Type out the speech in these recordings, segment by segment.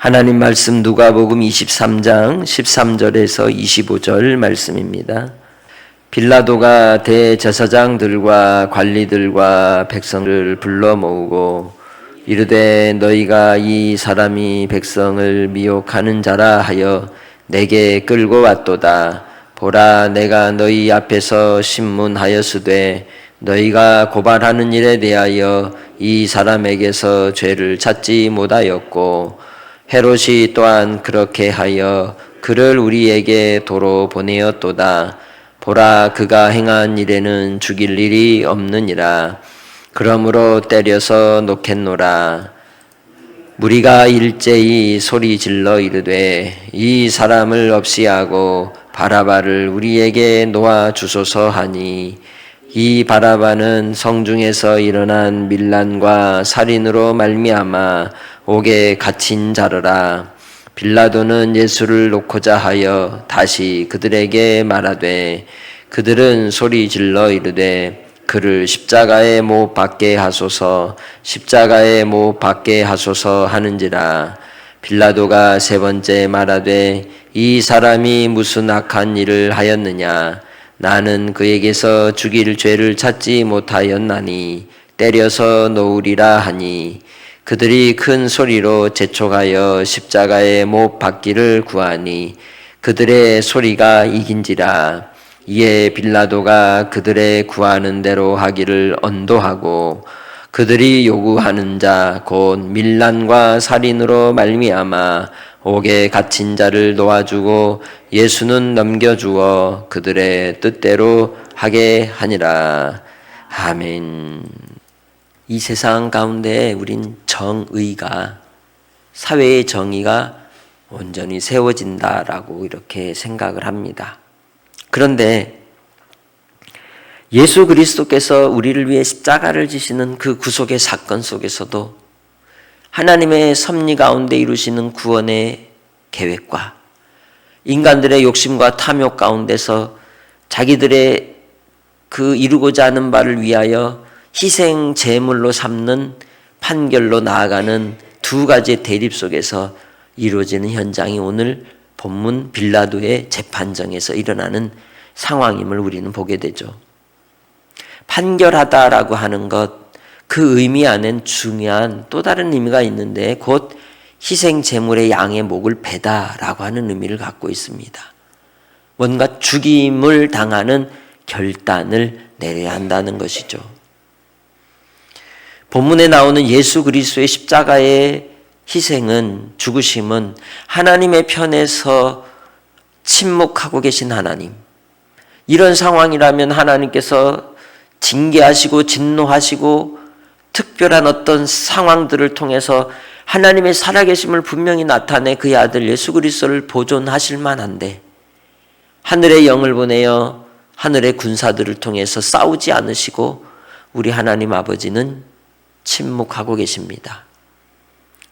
하나님 말씀 누가복음 23장 13절에서 25절 말씀입니다. 빌라도가 대제사장들과 관리들과 백성을 불러 모으고 이르되 너희가 이 사람이 백성을 미혹하는 자라 하여 내게 끌고 왔도다. 보라 내가 너희 앞에서 신문하였으되 너희가 고발하는 일에 대하여 이 사람에게서 죄를 찾지 못하였고 헤롯이 또한 그렇게 하여 그를 우리에게 도로 보내었도다. 보라 그가 행한 일에는 죽일 일이 없느니라. 그러므로 때려서 놓겠노라. 무리가 일제히 소리 질러 이르되 이 사람을 없이 하고 바라바를 우리에게 놓아 주소서 하니 이 바라바는 성중에서 일어난 밀란과 살인으로 말미암아 옥에 갇힌 자르라. 빌라도는 예수를 놓고자 하여 다시 그들에게 말하되 그들은 소리 질러 이르되 그를 십자가에 못 박게 하소서 십자가에 못 박게 하소서 하는지라. 빌라도가 세 번째 말하되 이 사람이 무슨 악한 일을 하였느냐 나는 그에게서 죽일 죄를 찾지 못하였나니 때려서 놓으리라 하니 그들이 큰 소리로 재촉하여 십자가에 못 박기를 구하니 그들의 소리가 이긴지라. 이에 빌라도가 그들의 구하는 대로 하기를 언도하고 그들이 요구하는 자 곧 밀란과 살인으로 말미암아 옥에 갇힌 자를 놓아주고 예수는 넘겨주어 그들의 뜻대로 하게 하니라 아멘. 이 세상 가운데 우린 정의가 사회의 정의가 온전히 세워진다라고 이렇게 생각을 합니다. 그런데 예수 그리스도께서 우리를 위해 십자가를 지시는 그 구속의 사건 속에서도 하나님의 섭리 가운데 이루시는 구원의 계획과 인간들의 욕심과 탐욕 가운데서 자기들의 그 이루고자 하는 바를 위하여 희생 제물로 삼는 판결로 나아가는 두 가지의 대립 속에서 이루어지는 현장이 오늘 본문 빌라도의 재판정에서 일어나는 상황임을 우리는 보게 되죠. 판결하다라고 하는 것, 그 의미 안엔 중요한 또 다른 의미가 있는데 곧 희생 제물의 양의 목을 베다라고 하는 의미를 갖고 있습니다. 뭔가 죽임을 당하는 결단을 내려야 한다는 것이죠. 본문에 나오는 예수 그리스도의 십자가의 희생은 죽으심은 하나님의 편에서 침묵하고 계신 하나님. 이런 상황이라면 하나님께서 징계하시고 진노하시고 특별한 어떤 상황들을 통해서 하나님의 살아계심을 분명히 나타내 그의 아들 예수 그리스도를 보존하실 만한데 하늘의 영을 보내어 하늘의 군사들을 통해서 싸우지 않으시고 우리 하나님 아버지는 침묵하고 계십니다.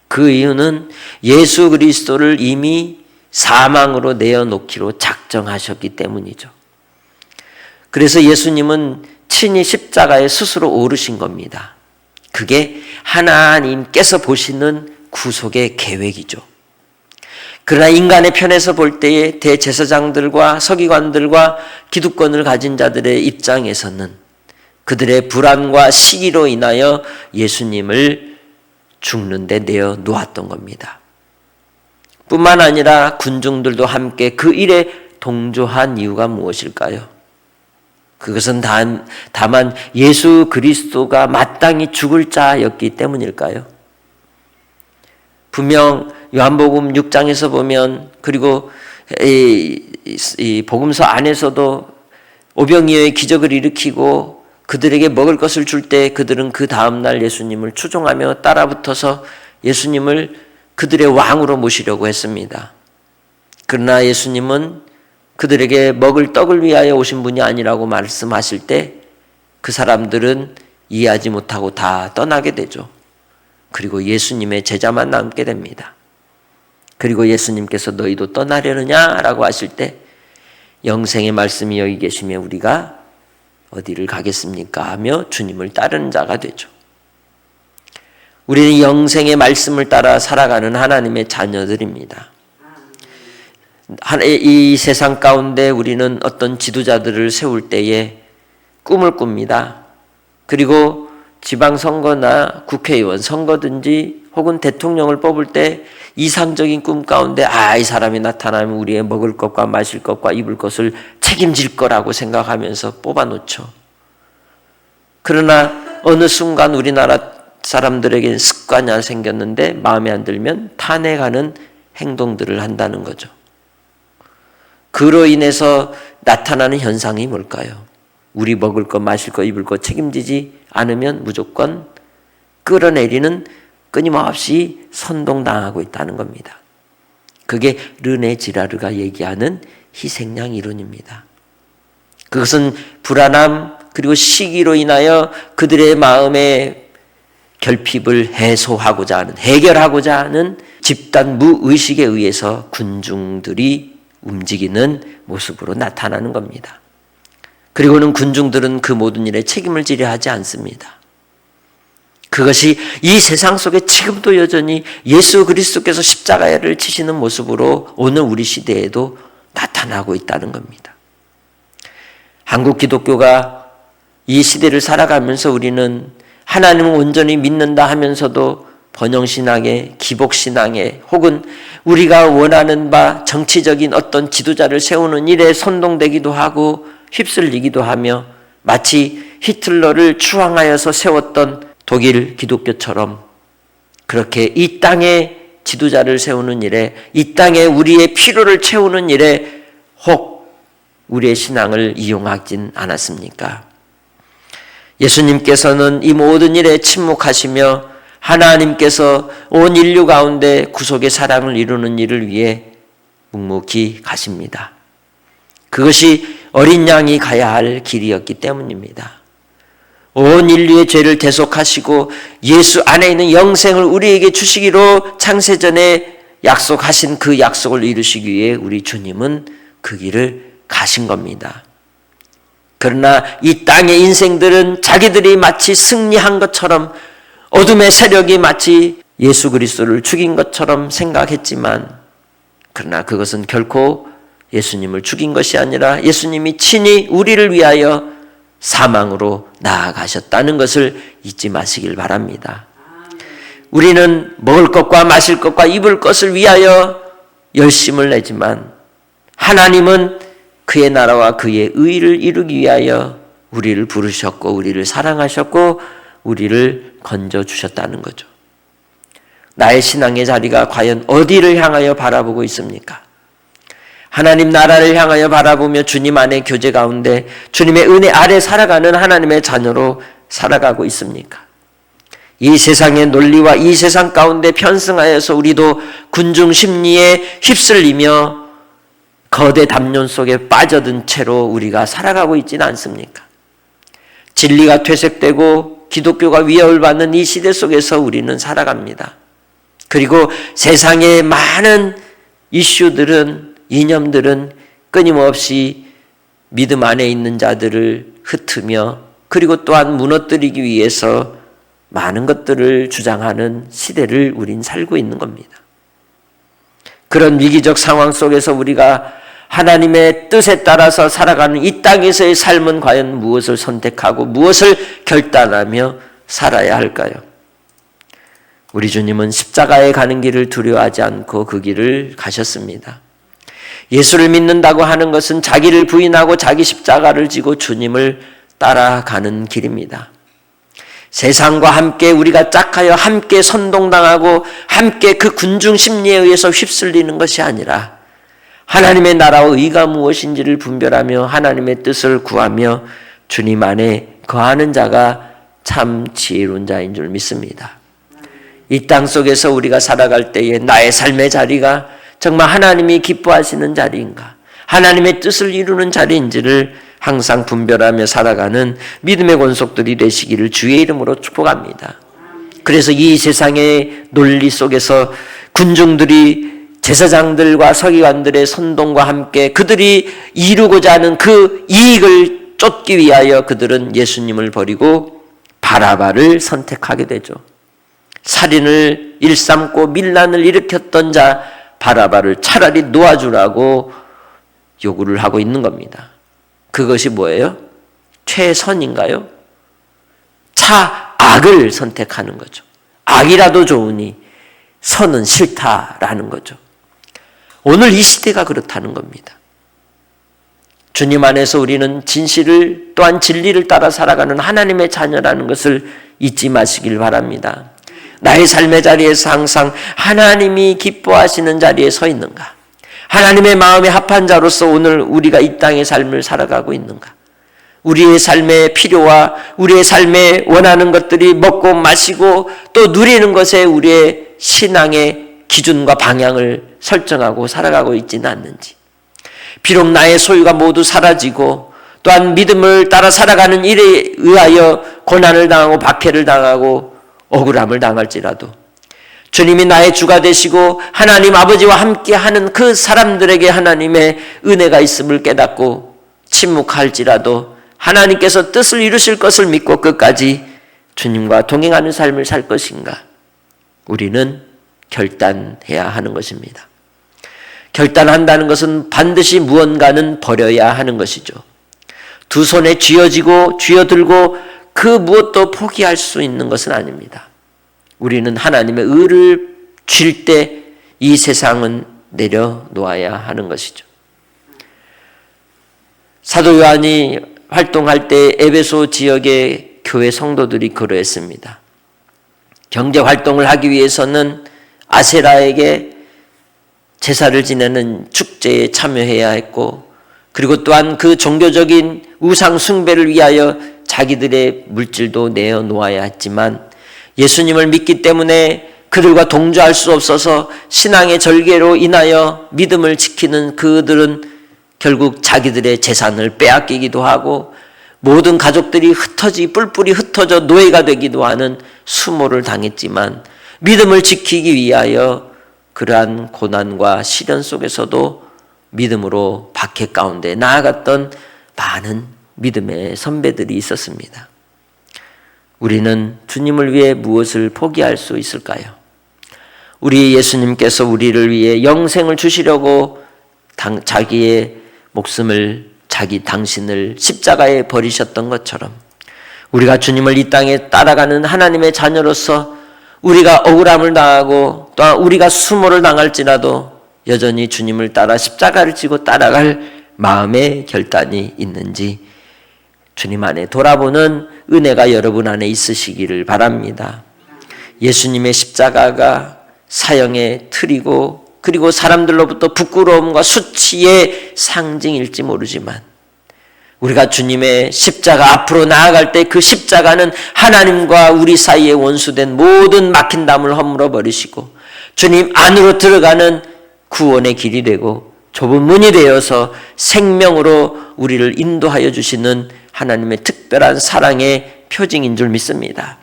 그 이유는 예수 그리스도를 이미 사망으로 내어놓기로 작정하셨기 때문이죠. 그래서 예수님은 친히 십자가에 스스로 오르신 겁니다. 그게 하나님께서 보시는 구속의 계획이죠. 그러나 인간의 편에서 볼 때에 대제사장들과 서기관들과 기득권을 가진 자들의 입장에서는 그들의 불안과 시기로 인하여 예수님을 죽는데 내어 놓았던 겁니다. 뿐만 아니라 군중들도 함께 그 일에 동조한 이유가 무엇일까요? 그것은 단, 다만 예수 그리스도가 마땅히 죽을 자였기 때문일까요? 분명 요한복음 6장에서 보면 그리고 이, 이 복음서 안에서도 오병이어의 기적을 일으키고 그들에게 먹을 것을 줄 때 그들은 그 다음날 예수님을 추종하며 따라붙어서 예수님을 그들의 왕으로 모시려고 했습니다. 그러나 예수님은 그들에게 먹을 떡을 위하여 오신 분이 아니라고 말씀하실 때 그 사람들은 이해하지 못하고 다 떠나게 되죠. 그리고 예수님의 제자만 남게 됩니다. 그리고 예수님께서 너희도 떠나려느냐라고 하실 때 영생의 말씀이 여기 계시며 우리가 어디를 가겠습니까 하며 주님을 따르는 자가 되죠. 우리는 영생의 말씀을 따라 살아가는 하나님의 자녀들입니다. 이 세상 가운데 우리는 어떤 지도자들을 세울 때에 꿈을 꿉니다. 그리고 지방선거나 국회의원 선거든지 혹은 대통령을 뽑을 때 이상적인 꿈 가운데 아, 이 사람이 나타나면 우리의 먹을 것과 마실 것과 입을 것을 책임질 거라고 생각하면서 뽑아놓죠. 그러나 어느 순간 우리나라 사람들에게 습관이 생겼는데 마음에 안 들면 탄핵하는 행동들을 한다는 거죠. 그로 인해서 나타나는 현상이 뭘까요? 우리 먹을 것, 마실 것, 입을 것 책임지지 않으면 무조건 끌어내리는 끊임없이 선동당하고 있다는 겁니다. 그게 르네 지라르가 얘기하는 희생양 이론입니다. 그것은 불안함 그리고 시기로 인하여 그들의 마음의 결핍을 해소하고자 하는 해결하고자 하는 집단 무의식에 의해서 군중들이 움직이는 모습으로 나타나는 겁니다. 그리고는 군중들은 그 모든 일에 책임을 지려 하지 않습니다. 그것이 이 세상 속에 지금도 여전히 예수 그리스도께서 십자가를 치시는 모습으로 오늘 우리 시대에도 나타나고 있다는 겁니다. 한국 기독교가 이 시대를 살아가면서 우리는 하나님을 온전히 믿는다 하면서도 번영신앙에, 기복신앙에, 혹은 우리가 원하는 바 정치적인 어떤 지도자를 세우는 일에 선동되기도 하고 휩쓸리기도 하며 마치 히틀러를 추앙하여서 세웠던 독일 기독교처럼 그렇게 이 땅에 지도자를 세우는 일에 이 땅에 우리의 필요를 채우는 일에 혹 우리의 신앙을 이용하진 않았습니까? 예수님께서는 이 모든 일에 침묵하시며 하나님께서 온 인류 가운데 구속의 사랑을 이루는 일을 위해 묵묵히 가십니다. 그것이 어린 양이 가야 할 길이었기 때문입니다. 온 인류의 죄를 대속하시고 예수 안에 있는 영생을 우리에게 주시기로 창세전에 약속하신 그 약속을 이루시기 위해 우리 주님은 그 길을 가신 겁니다. 그러나 이 땅의 인생들은 자기들이 마치 승리한 것처럼 어둠의 세력이 마치 예수 그리스도를 죽인 것처럼 생각했지만 그러나 그것은 결코 예수님을 죽인 것이 아니라 예수님이 친히 우리를 위하여 사망으로 나아가셨다는 것을 잊지 마시길 바랍니다. 우리는 먹을 것과 마실 것과 입을 것을 위하여 열심을 내지만 하나님은 그의 나라와 그의 의를 이루기 위하여 우리를 부르셨고 우리를 사랑하셨고 우리를 건져 주셨다는 거죠. 나의 신앙의 자리가 과연 어디를 향하여 바라보고 있습니까? 하나님 나라를 향하여 바라보며 주님 안의 교제 가운데 주님의 은혜 아래 살아가는 하나님의 자녀로 살아가고 있습니까? 이 세상의 논리와 이 세상 가운데 편승하여서 우리도 군중 심리에 휩쓸리며 거대 담론 속에 빠져든 채로 우리가 살아가고 있지는 않습니까? 진리가 퇴색되고 기독교가 위협을 받는 이 시대 속에서 우리는 살아갑니다. 그리고 세상의 많은 이슈들은 이념들은 끊임없이 믿음 안에 있는 자들을 흩으며 그리고 또한 무너뜨리기 위해서 많은 것들을 주장하는 시대를 우린 살고 있는 겁니다. 그런 위기적 상황 속에서 우리가 하나님의 뜻에 따라서 살아가는 이 땅에서의 삶은 과연 무엇을 선택하고 무엇을 결단하며 살아야 할까요? 우리 주님은 십자가에 가는 길을 두려워하지 않고 그 길을 가셨습니다. 예수를 믿는다고 하는 것은 자기를 부인하고 자기 십자가를 지고 주님을 따라가는 길입니다. 세상과 함께 우리가 짝하여 함께 선동당하고 함께 그 군중 심리에 의해서 휩쓸리는 것이 아니라 하나님의 나라와 의가 무엇인지를 분별하며 하나님의 뜻을 구하며 주님 안에 거하는 자가 참 지혜로운 자인 줄 믿습니다. 이 땅 속에서 우리가 살아갈 때에 나의 삶의 자리가 정말 하나님이 기뻐하시는 자리인가? 하나님의 뜻을 이루는 자리인지를 항상 분별하며 살아가는 믿음의 권속들이 되시기를 주의 이름으로 축복합니다. 그래서 이 세상의 논리 속에서 군중들이 제사장들과 서기관들의 선동과 함께 그들이 이루고자 하는 그 이익을 쫓기 위하여 그들은 예수님을 버리고 바라바를 선택하게 되죠. 살인을 일삼고 밀란을 일으켰던 자 바라바를 차라리 놓아주라고 요구를 하고 있는 겁니다. 그것이 뭐예요? 최선인가요? 차 악을 선택하는 거죠. 악이라도 좋으니 선은 싫다라는 거죠. 오늘 이 시대가 그렇다는 겁니다. 주님 안에서 우리는 진실을 또한 진리를 따라 살아가는 하나님의 자녀라는 것을 잊지 마시길 바랍니다. 나의 삶의 자리에서 항상 하나님이 기뻐하시는 자리에 서 있는가? 하나님의 마음에 합한 자로서 오늘 우리가 이 땅의 삶을 살아가고 있는가? 우리의 삶의 필요와 우리의 삶에 원하는 것들이 먹고 마시고 또 누리는 것에 우리의 신앙의 기준과 방향을 설정하고 살아가고 있지는 않는지. 비록 나의 소유가 모두 사라지고 또한 믿음을 따라 살아가는 일에 의하여 고난을 당하고 박해를 당하고 억울함을 당할지라도 주님이 나의 주가 되시고 하나님 아버지와 함께 하는 그 사람들에게 하나님의 은혜가 있음을 깨닫고 침묵할지라도 하나님께서 뜻을 이루실 것을 믿고 끝까지 주님과 동행하는 삶을 살 것인가? 우리는 결단해야 하는 것입니다. 결단한다는 것은 반드시 무언가는 버려야 하는 것이죠. 두 손에 쥐어지고 쥐어들고 그 무엇도 포기할 수 있는 것은 아닙니다. 우리는 하나님의 의를 쥘때이 세상은 내려놓아야 하는 것이죠. 사도 요한이 활동할 때 에베소 지역의 교회 성도들이 그러했습니다. 경제 활동을 하기 위해서는 아세라에게 제사를 지내는 축제에 참여해야 했고 그리고 또한 그 종교적인 우상 숭배를 위하여 자기들의 물질도 내어 놓아야 했지만 예수님을 믿기 때문에 그들과 동조할 수 없어서 신앙의 절개로 인하여 믿음을 지키는 그들은 결국 자기들의 재산을 빼앗기기도 하고 모든 가족들이 흩어지 뿔뿔이 흩어져 노예가 되기도 하는 수모를 당했지만 믿음을 지키기 위하여 그러한 고난과 시련 속에서도 믿음으로 박해 가운데 나아갔던 많은 믿음의 선배들이 있었습니다. 우리는 주님을 위해 무엇을 포기할 수 있을까요? 우리 예수님께서 우리를 위해 영생을 주시려고 당, 자기의 목숨을 자기 당신을 십자가에 버리셨던 것처럼 우리가 주님을 이 땅에 따라가는 하나님의 자녀로서 우리가 억울함을 당하고 또한 우리가 수모를 당할지라도 여전히 주님을 따라 십자가를 지고 따라갈 마음의 결단이 있는지 주님 안에 돌아보는 은혜가 여러분 안에 있으시기를 바랍니다. 예수님의 십자가가 사형의 틀이고 그리고 사람들로부터 부끄러움과 수치의 상징일지 모르지만 우리가 주님의 십자가 앞으로 나아갈 때 그 십자가는 하나님과 우리 사이에 원수된 모든 막힌 담을 허물어 버리시고 주님 안으로 들어가는 구원의 길이 되고 좁은 문이 되어서 생명으로 우리를 인도하여 주시는 하나님의 특별한 사랑의 표징인 줄 믿습니다.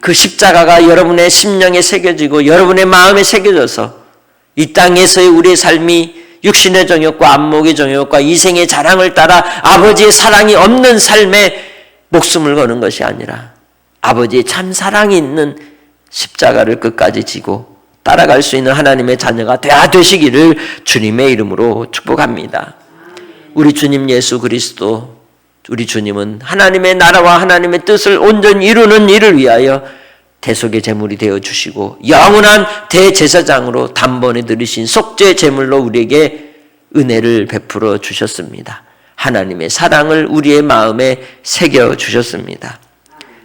그 십자가가 여러분의 심령에 새겨지고 여러분의 마음에 새겨져서 이 땅에서의 우리의 삶이 육신의 정욕과 안목의 정욕과 이생의 자랑을 따라 아버지의 사랑이 없는 삶에 목숨을 거는 것이 아니라 아버지의 참 사랑이 있는 십자가를 끝까지 지고 따라갈 수 있는 하나님의 자녀가 되어 되시기를 주님의 이름으로 축복합니다. 우리 주님 예수 그리스도 우리 주님은 하나님의 나라와 하나님의 뜻을 온전히 이루는 일을 위하여 대속의 제물이 되어 주시고 영원한 대제사장으로 단번에 들으신 속죄 제물로 우리에게 은혜를 베풀어 주셨습니다. 하나님의 사랑을 우리의 마음에 새겨 주셨습니다.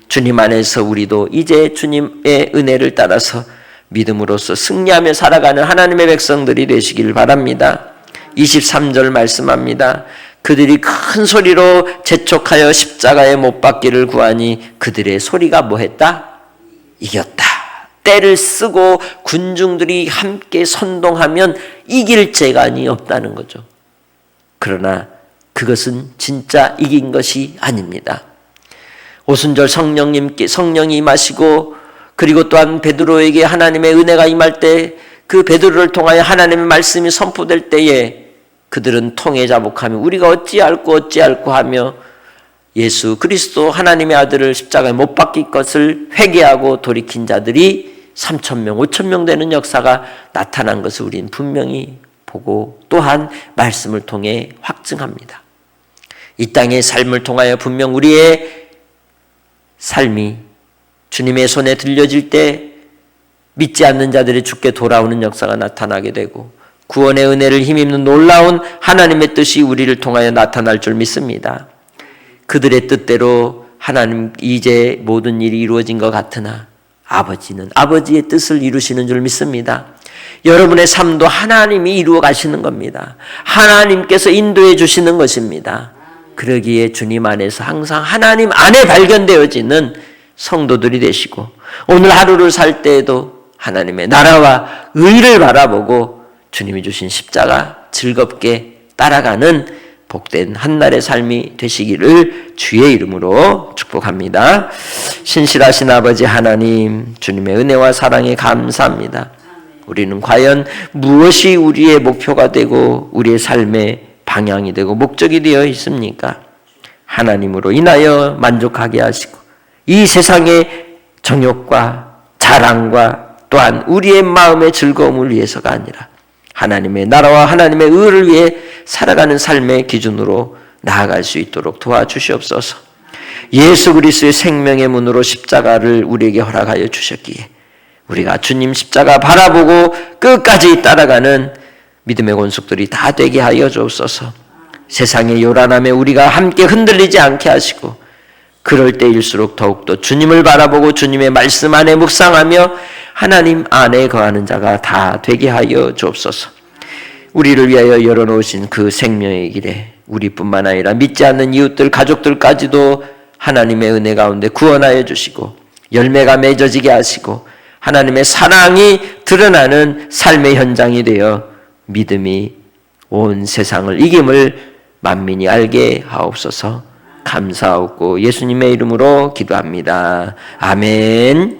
주님 안에서 우리도 이제 주님의 은혜를 따라서 믿음으로써 승리하며 살아가는 하나님의 백성들이 되시기를 바랍니다. 23절 말씀합니다. 그들이 큰 소리로 재촉하여 십자가에 못 박기를 구하니 그들의 소리가 뭐 했다? 이겼다. 때를 쓰고 군중들이 함께 선동하면 이길 재간이 없다는 거죠. 그러나 그것은 진짜 이긴 것이 아닙니다. 오순절 성령님께 성령이 임하시고 그리고 또한 베드로에게 하나님의 은혜가 임할 때 그 베드로를 통하여 하나님의 말씀이 선포될 때에 그들은 통해 자복하며 우리가 어찌할고 어찌할고 하며 예수 그리스도 하나님의 아들을 십자가에 못 박힐 것을 회개하고 돌이킨 자들이 3천 명, 5천 명 되는 역사가 나타난 것을 우리는 분명히 보고 또한 말씀을 통해 확증합니다. 이 땅의 삶을 통하여 분명 우리의 삶이 주님의 손에 들려질 때 믿지 않는 자들이 죽게 돌아오는 역사가 나타나게 되고 구원의 은혜를 힘입는 놀라운 하나님의 뜻이 우리를 통하여 나타날 줄 믿습니다. 그들의 뜻대로 하나님 이제 모든 일이 이루어진 것 같으나 아버지는 아버지의 뜻을 이루시는 줄 믿습니다. 여러분의 삶도 하나님이 이루어 가시는 겁니다. 하나님께서 인도해 주시는 것입니다. 그러기에 주님 안에서 항상 하나님 안에 발견되어지는 성도들이 되시고 오늘 하루를 살 때에도 하나님의 나라와 의를 바라보고 주님이 주신 십자가 즐겁게 따라가는 복된 한날의 삶이 되시기를 주의 이름으로 축복합니다. 신실하신 아버지 하나님, 주님의 은혜와 사랑에 감사합니다. 우리는 과연 무엇이 우리의 목표가 되고 우리의 삶의 방향이 되고 목적이 되어 있습니까? 하나님으로 인하여 만족하게 하시고 이 세상의 정욕과 자랑과 또한 우리의 마음의 즐거움을 위해서가 아니라 하나님의 나라와 하나님의 의를 위해 살아가는 삶의 기준으로 나아갈 수 있도록 도와주시옵소서. 예수 그리스도의 생명의 문으로 십자가를 우리에게 허락하여 주셨기에 우리가 주님 십자가 바라보고 끝까지 따라가는 믿음의 권속들이 다 되게 하여 주옵소서. 세상의 요란함에 우리가 함께 흔들리지 않게 하시고 그럴 때일수록 더욱더 주님을 바라보고 주님의 말씀 안에 묵상하며 하나님 안에 거하는 자가 다 되게 하여 주옵소서. 우리를 위하여 열어놓으신 그 생명의 길에 우리뿐만 아니라 믿지 않는 이웃들, 가족들까지도 하나님의 은혜 가운데 구원하여 주시고 열매가 맺어지게 하시고 하나님의 사랑이 드러나는 삶의 현장이 되어 믿음이 온 세상을 이김을 만민이 알게 하옵소서 감사하고 예수님의 이름으로 기도합니다. 아멘.